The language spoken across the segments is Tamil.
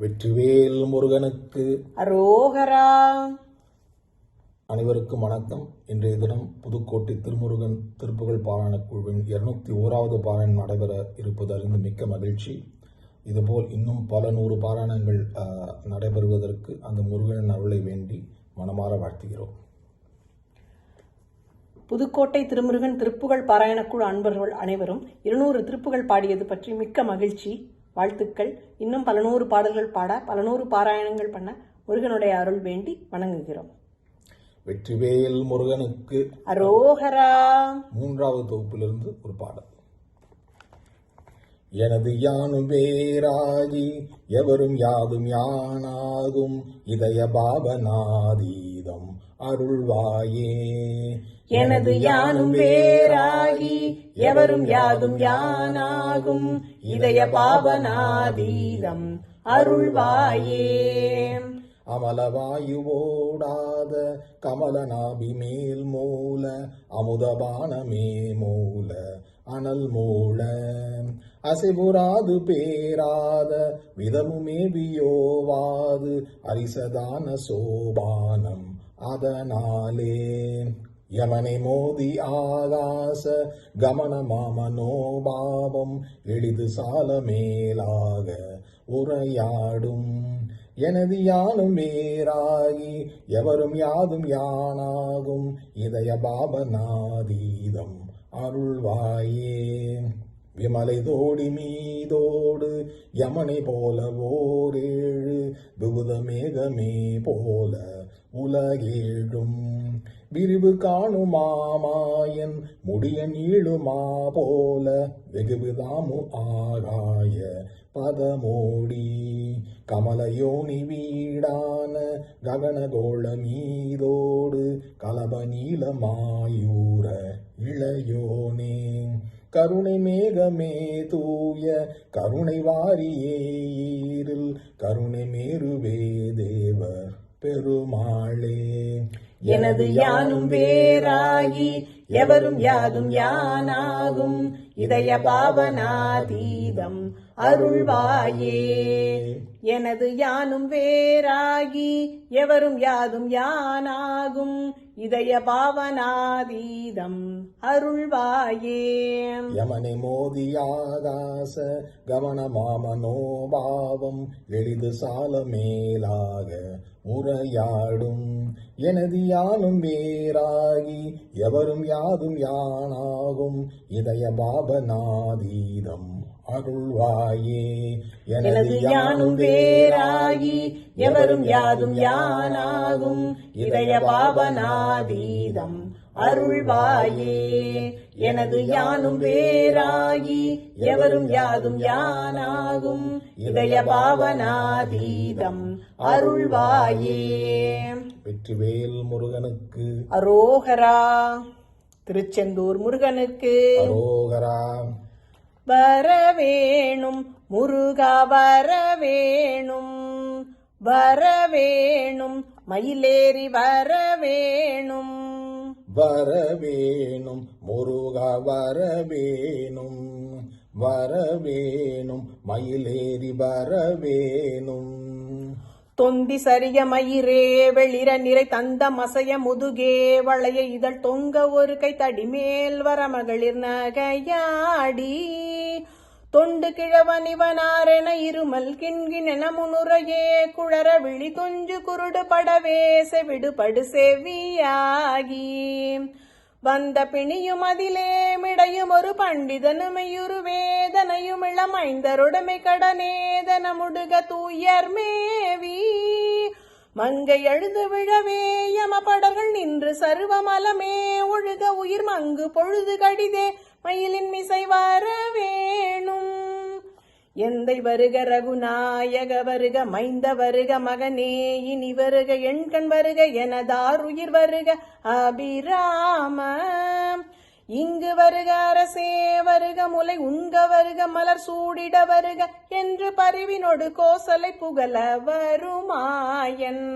வெற்றிவேல் முருகனுக்கு அரோகரா. அனைவருக்கும் வணக்கம். இன்றைய தினம் புதுக்கோட்டை திருமுருகன் திருப்புகழ் பாராயண குழுவின் இருநூத்தி ஓராவது பாராயணம் நடைபெற இருப்பது அறிந்து மிக்க மகிழ்ச்சி. இதுபோல் இன்னும் பல நூறு பாராயணங்கள் நடைபெறுவதற்கு அந்த முருகனின் அருளை வேண்டி மனமாற வாழ்த்துகிறோம். புதுக்கோட்டை திருமுருகன் திருப்புகழ் பாராயணக்குழு அன்பர்கள் அனைவரும் இருநூறு திருப்புகழ் பாடியது பற்றி மிக்க மகிழ்ச்சி. வாழ்த்துக்கள். இன்னும் பல நூறு பாடல்கள் பாட பல நூறு பாராயணங்கள் பண்ண முருகனுடைய அருள் வேண்டி வணங்குகிறோம். வெற்றிவேல் முருகனுக்கு அரோகரா. மூன்றாவது தொகுப்பிலிருந்து ஒரு பாடல். எனது யானும் வேறாகி எவரும் யாதும் யானாகும். இதய பாவநாதீதம் அருள்வாயே. எனது யானும் வேறாகி எவரும் யாதும் யானாகும். இதய பாவனாதீதம் அருள்வாயே. அமலவாயுவோடாத கமலநாபி மேல் மூல அமுதபானமே மூல அனல் மூல அசைபுராது பேராத விதமுமே வியோவாது அரிசதான சோபானம் அதனாலே. யமனை மோதி ஆகாச கமனமாமனோபாவம் எளிது சால மேலாக உரையாடும். எனது யானும் வேறாகி எவரும் யாதும் யானாகும். இதய பாபநாதீதம் அருள்வாயே. விமலை தோடி மீதோடு யமனை போல ஓரேழு விபுத மேகமே போல உலகேழும். விரிவு காணுமாமாயன் முடிய நீளுமா போல வெகுவிதாமு ஆகாய பதமோடி. கமலயோனி வீடான ககனகோள மீதோடு கலப நீலமாயூர இளையோனே. கருணை மேகமே தூய கருணை வாரியே ஈரில் கருணை மேருவே தேவர் பெருமாளே. எனது யானும் வேறாகி எவரும் யாதும் யானாகும் இதய பாவனாதீதம் அருள்வாயே. எனது யானும் வேறாகி எவரும் யாதும் யானாகும். இதய பாவனாதீதம் அருள்வாயே. யமனை மோதியாகாச ஆகாச கவனமாமனோபாவம் எளிது சால மேலாக உரையாடும். எனது யானும் வேறாகி எவரும் யாதும் யானாகும். இதய பாபநாதீதம் அருள்வாயே. எனது யானும் வேறாகி எவரும் யாதும் யானாகும். இதய பாவனாதீதம் அருள்வாயே. எனது யானும் வேறாகி எவரும் யாதும் யானாகும். இதய பாவனாதீதம் அருள்வாயே. வெற்றிவேல் முருகனுக்கு. அரோகரா. திருச்செந்தூர் முருகனுக்கு. வரவேணும் முருகா வரவேணும். வரவேணும் மயிலேறி வரவேணும். வரவேணும் முருக வரவேணும். வரவேணும் மயிலேறி வரவேணும். தொந்தி சரிய மயிரே வெளிர நிறை தந்த மசைய முதுகே வளைய இதழ் தொங்க ஒரு கை தடி மேல் வர மகளிர் நகையாடி. தொண்டு கிழவனிவனாரென இருமல் கிண்கிணென முனுரையே குழற விழி துஞ்சு குருடு படவே செவிடுபடு செவியாகி. வந்த பிணியும் அதிலே மிடையும் ஒரு பண்டிதனுமையுரு வேதனையும் இளமைந்தருடமை கடனேதன முடுக தூயர் மேவி. மங்கை அழுது விழவே யமபடர்கள் நின்று சர்வமலமே ஒழுக உயிர் மங்கு பொழுது கடிதே மயிலின் மிசை வர வேணும் எந்தை வருக ரகுநாயக வருக மைந்த வருக மகனே இனி வருக எண்கண் வருக எனதார் உயிர் வருக அபிராம. இங்கு வருக அரசே வருக முலை உண்க வருக மலர் சூடிட வருக என்று பரிவினொடு கோசலை புகழ வருமாயன்.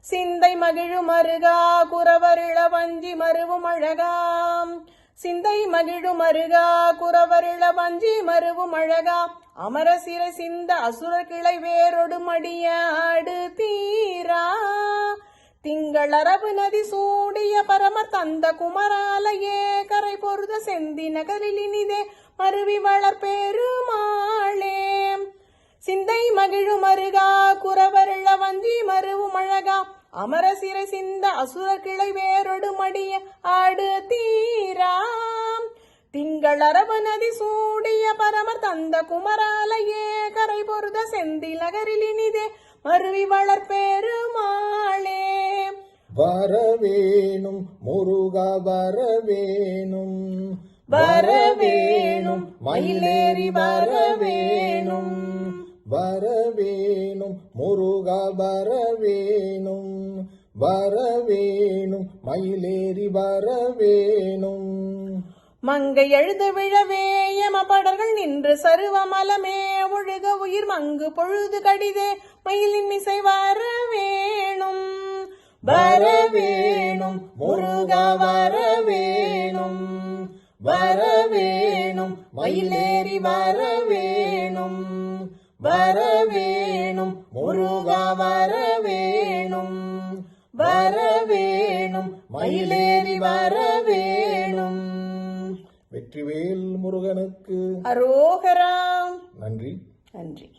சிந்தை மகிழும் அருகா குறவருள வஞ்சி மருவும் அழகாம். சிந்தை மகிழும் அருகா குறவருள வஞ்சி மருவும் அழகா அமர சிறை சிந்த அசுர கிளை வேரொடு மடியாடு தீரா. திங்களரபு நதி சூடிய பரம தந்த குமராலயே கரை பொருத செந்தி நகரில் இனிதே மருவி வளர்பெருமாளே. சிந்தை மகிழும் அருகா குறவருள்ள வந்தி மருவும் அழகா அமர சிறை சிந்த அசுர கிளை வேரொடு மடிய ஆடு தீராம் திங்களரவு நதி சூடிய பரமர் தந்த குமராலயே கரை பொருத செந்தி நகரில் இனிதே மருவி வளர்பெருமாளே. வரவேணும் முருகா வரவேணும். வரவேணும் மயிலேறி வரவேணும். வரவேணும் முருகா வரவேணும். வரவேணும் மயிலேறி வரவேணும். மங்கை எழுது விழவே யமபடர்கள் நின்று சருவமலமே ஒழுக உயிர் மங்கு பொழுது கடிதே மயிலின் இசை வரவேணும். வரவேணும் முருகா வரவேணும். வரவேணும் மயிலேறி வரவேணும். வரவேணும் முருகா வரவேணும். வரவேணும் மயிலேறி வரவேணும். வெற்றிவேல் முருகனுக்கு அரோகரா. நன்றி. நன்றி.